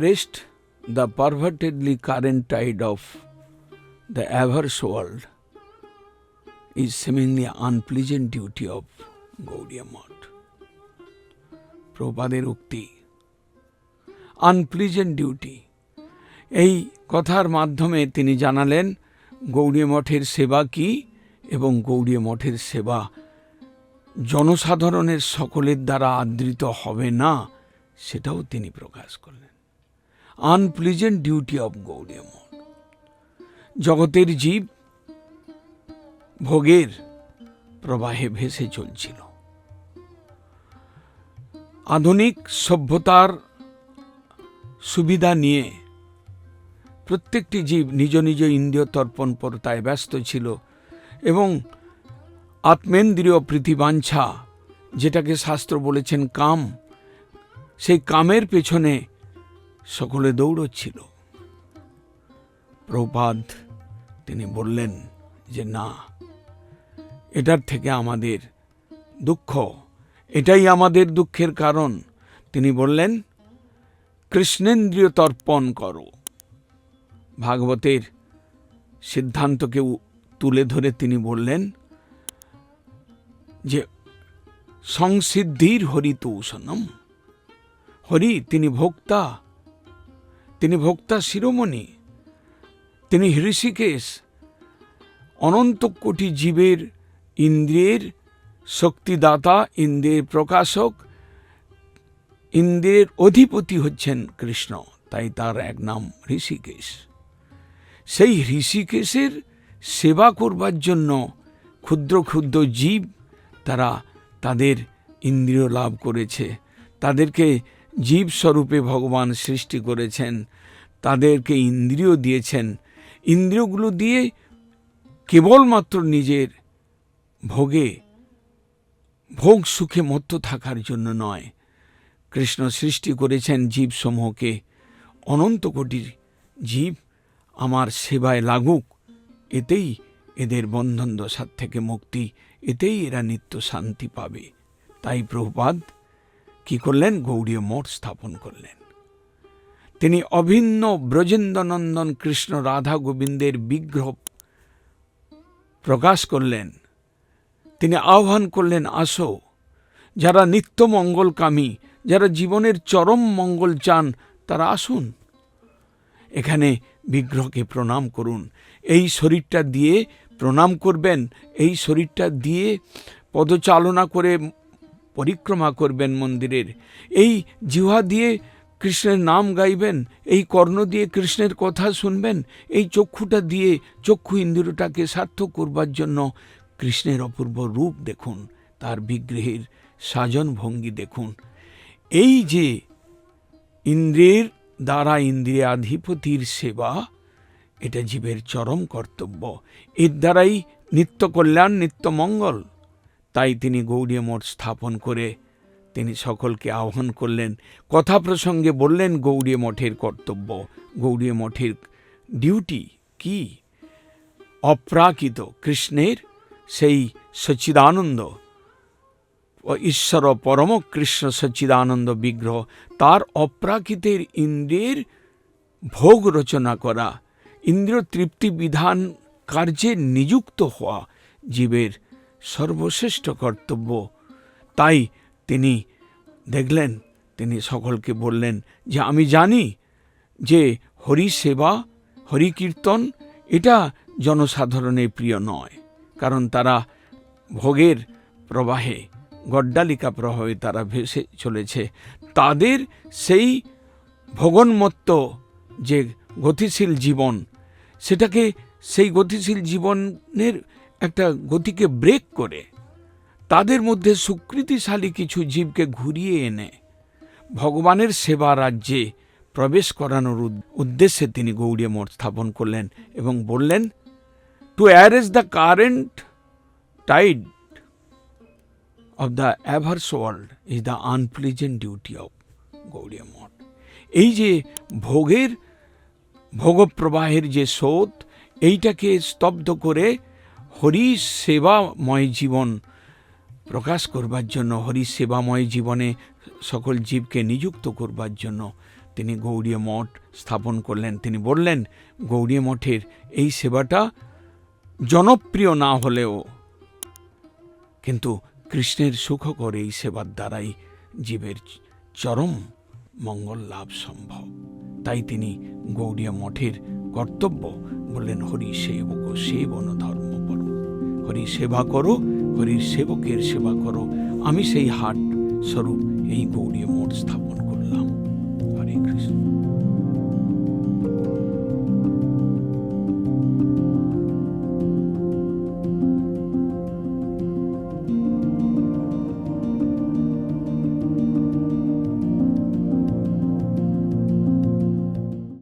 arrest the pervertedly current tide of the averse world is seemingly unpleasant duty of Gaudiya Math. প্রবাদের উক্তি unpleasant duty এই কথার মাধ্যমে তিনি জানালেন গৌড়ীয় মঠের সেবা কি এবং গৌড়ীয় মঠের সেবা জনসাধারণের সকলের দ্বারা আদৃত হবে না? সেটাও তিনি প্রকাশ করলেন। Unpleasant duty of Gaudiya Math জগতের জীব ভোগের প্রবাহে ভেসে চলছিল। আধুনিক সভ্যতার সুবিধা নিয়ে প্রত্যেকটি জীব নিজ নিজ ইন্দ্রিয় তর্পণ পরতায় ব্যস্ত ছিল এবং আত্মেন্দ্রিয় প্রীতিবাঞ্ছা, যেটাকে শাস্ত্র বলেছেন কাম, সেই কামের পেছনে সকলে দৌড়চ্ছিল। প্রপাদ তিনি বললেন যে, না, এটার থেকে আমাদের দুঃখ, এটাই আমাদের দুঃখের কারণ। তিনি বললেন, কৃষ্ণেন্দ্রিয় তর্পণ করো। ভাগবতের সিদ্ধান্তকে তুলে ধরে তিনি বললেন যে, সংসিদ্ধির হরিতৌষণম। হরি, তিনি ভোক্তা তিনি ভোক্তা শিরোমণি, তিনি হৃষিকেশ, অনন্ত কোটি জীবের ইন্দ্রিয়ের শক্তিদাতা, ইন্দ্রিয়ের প্রকাশক, ইন্দ্রিয়ের অধিপতি হচ্ছেন কৃষ্ণ, তাই তার এক নাম ঋষিকেশ সেই ঋষিকেশের সেবা করবার জন্য ক্ষুদ্র ক্ষুদ্র জীব তারা তাদের ইন্দ্রিয় লাভ করেছে। তাদেরকে জীব স্বরূপে ভগবান সৃষ্টি করেছেন, তাদেরকে ইন্দ্রিয় দিয়েছেন। ইন্দ্রিয়গুলো দিয়ে কেবলমাত্র নিজের ভোগে, ভোগ সুখে মত্ত থাকার জন্য নয়। কৃষ্ণ সৃষ্টি করেছেন জীবসমূহকে। অনন্ত কোটির জীব আমার সেবায় লাগুক, এতেই এদের বন্ধন দশার থেকে মুক্তি, এতেই এরা নিত্য শান্তি পাবে। তাই প্রভুপাদ কি করলেন? গৌড়ীয় মঠ স্থাপন করলেন। তিনি অভিন্ন ব্রজেন্দ্রনন্দন কৃষ্ণ রাধা গোবিন্দের বিগ্রহ প্রকাশ করলেন। তিনি আহ্বান করলেন, আসো, যারা নিত্য মঙ্গলকামী, যারা জীবনের চরম মঙ্গল চান, তারা আসুন। এখানে বিগ্রহকে প্রণাম করুন। এই শরীরটা দিয়ে প্রণাম করবেন, এই শরীরটা দিয়ে পদচালনা করে পরিক্রমা করবেন মন্দিরের। এই জিহ্বা দিয়ে কৃষ্ণের নাম গাইবেন, এই কর্ণ দিয়ে কৃষ্ণের কথা শুনবেন, এই চক্ষুটা দিয়ে চক্ষু ইন্দ্রিয়টাকে সার্থক করবার জন্য কৃষ্ণের অপূর্ব রূপ দেখুন, তার বিগ্রহের সাজন ভঙ্গি দেখুন। এই যে ইন্দ্রের দ্বারা ইন্দ্রিয়াধিপতির সেবা, এটা জীবের চরম কর্তব্য। এর দ্বারাই নিত্য কল্যাণ, নিত্য মঙ্গল। তাই তিনি গৌড়ীয় মঠ স্থাপন করে তিনি সকলকে আহ্বান করলেন। কথা প্রসঙ্গে বললেন, গৌড়ীয় মঠের কর্তব্য, গৌড়ীয় মঠের ডিউটি কি? অপ্রাকৃত কৃষ্ণের সেই সচ্চিদানন্দ ও ঈশ্বর পরম কৃষ্ণ সচ্চিদানন্দ বিগ্রহ, তার অপ্রাকৃতের ইন্দ্রিয়ের ভোগ রচনা করা ইন্দ্রিয় তৃপ্তি বিধান কার্যে নিযুক্ত হওয়া, জীবের সর্বশ্রেষ্ঠ কর্তব্য। তাই তিনি দেখলেন, তিনি সকলকে বললেন যে, আমি জানি যে হরি সেবা হরি কীর্তন এটা জনসাধারণের প্রিয় নয়। কারণ তারা ভোগের প্রবাহে গড্ডালিকা প্রবাহে তারা ভেসে চলেছে। তাদের সেই ভোগনমত্ত যে গতিশীল জীবন, সেটাকে সেই গতিশীল জীবনের একটা গতিকে ব্রেক করে, তাদের মধ্যে সুকৃতিশালী কিছু জীবকে ঘুরিয়ে এনে ভগবানের সেবা রাজ্যে প্রবেশ করানোর উদ্দেশ্যে তিনি গৌড়ীয় মঠ স্থাপন করলেন এবং বললেন to arrest the current tide of the adverse world is the unpleasant duty of Gaudiya Math. এই যে ভোগের, ভোগপ্রবাহের যে স্রোত, এইটাকে স্তব্ধ করে হরি সেবাময় জীবন প্রকাশ করবার জন্য, হরি সেবাময় জীবনে সকল জীবকে নিযুক্ত করবার জন্য তিনি গৌড়ীয় মঠ স্থাপন করলেন। তিনি বললেন গৌড়ীয় মঠের এই সেবাটা জনপ্রিয় না হলেও কিন্তু কৃষ্ণের সুখকর এই সেবার দ্বারাই জীবের চরম মঙ্গল লাভ সম্ভব। তাই তিনি গৌড়ীয় মঠের কর্তব্য বললেন, হরি সেবক সেবন ধর্ম হরি সেবা করো হরির সেবকের সেবা করো। আমি সেই হাট স্বরূপ, এই গৌরী মঠ স্থাপন করলাম। হরে কৃষ্ণ।